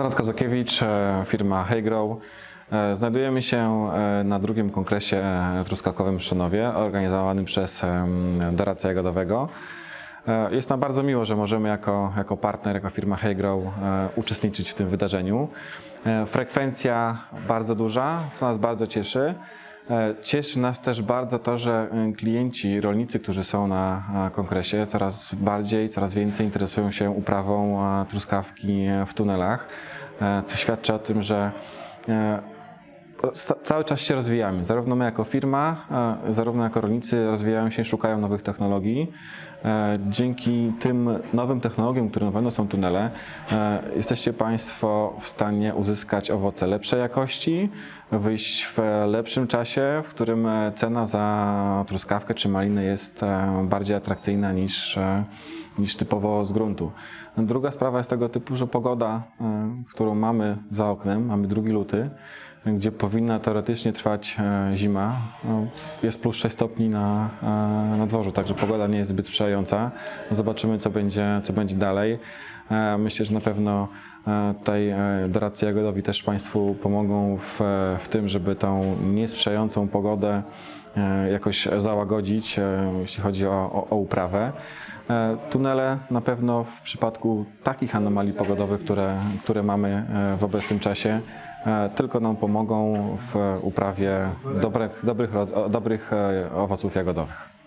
Konrad Kazakiewicz, e, firma Heygrow. E, Znajdujemy się e, na drugim kongresie truskawkowym w Szanowie, organizowanym przez doradcę jagodowego. Jest nam bardzo miło, że możemy jako, jako partner, jako firma Heygrow uczestniczyć w tym wydarzeniu. Frekwencja bardzo duża, co nas bardzo cieszy. E, Cieszy nas też bardzo to, że e, klienci, rolnicy, którzy są na kongresie, coraz bardziej, coraz więcej interesują się uprawą e, truskawki w tunelach, co świadczy o tym, że cały czas się rozwijamy. Zarówno my jako firma, e, zarówno jako rolnicy rozwijają się, szukają nowych technologii. E, Dzięki tym nowym technologiom, które na pewno są tunele, e, jesteście Państwo w stanie uzyskać owoce lepszej jakości, wyjść w lepszym czasie, w którym cena za truskawkę czy malinę jest bardziej atrakcyjna niż, niż typowo z gruntu. Druga sprawa jest tego typu, że pogoda, którą mamy za oknem, mamy 2 luty, gdzie powinna teoretycznie trwać e, zima, no, jest plus 6 stopni na, e, na dworzu, także pogoda nie jest zbyt sprzyjająca. Zobaczymy, co będzie, co będzie dalej. E, Myślę, że na pewno tutaj doradcy jagodowi też Państwu pomogą w, w tym, żeby tą niesprzyjającą pogodę jakoś załagodzić, jeśli chodzi o, o, o uprawę. Tunele na pewno w przypadku takich anomalii pogodowych, które, które mamy w obecnym czasie, tylko nam pomogą w uprawie dobrych, dobrych, dobrych e, owoców jagodowych.